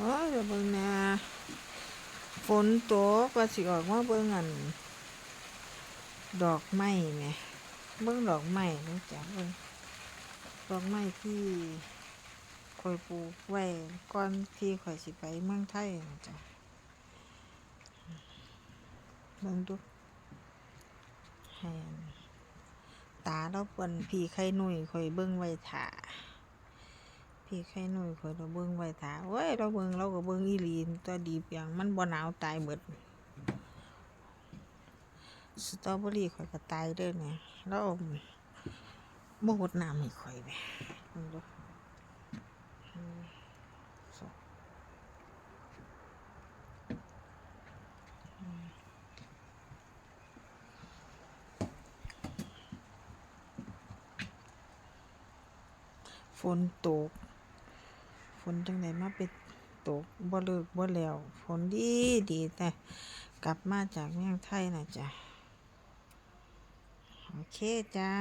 โอ้ยเดี๋ยวเบิ่งน่ฝนตกว่าสิออกมาเบิ่งอัน ดอกไม้แหมเบิ่งดอกไม้รู้จักเบิ่งดอกไม้ที่ข่อยปลูกไว้ก่อนที่ข่อยสิไปเมืองไทยนะจ้ะเบิ่งดูให้อันตาเราเปิ้นพี่ไข่นุ่ยข่อยเบิ่งไว้ท่า พี่ไข่หนุ่ยข่อยเราเบิ่งไว้ท่าเว้ยเราเบิ่งเราก็เบิ่งอีหลีนตัวดีเปียงมันบ่หนาวตายเบิดสตรอเบอรี่ข่อยก็ตายเด้อเนี่ยเราบ่หดน้ำให้ข่อยแหมดูอืมสองอืมฝนตก ฝนจังไดมาเป็นตกบ่เลิกบ่แล้วฝนดีดีแต่กลับมาจากเมืองไทยนะจ๊ะ โอเคจ้า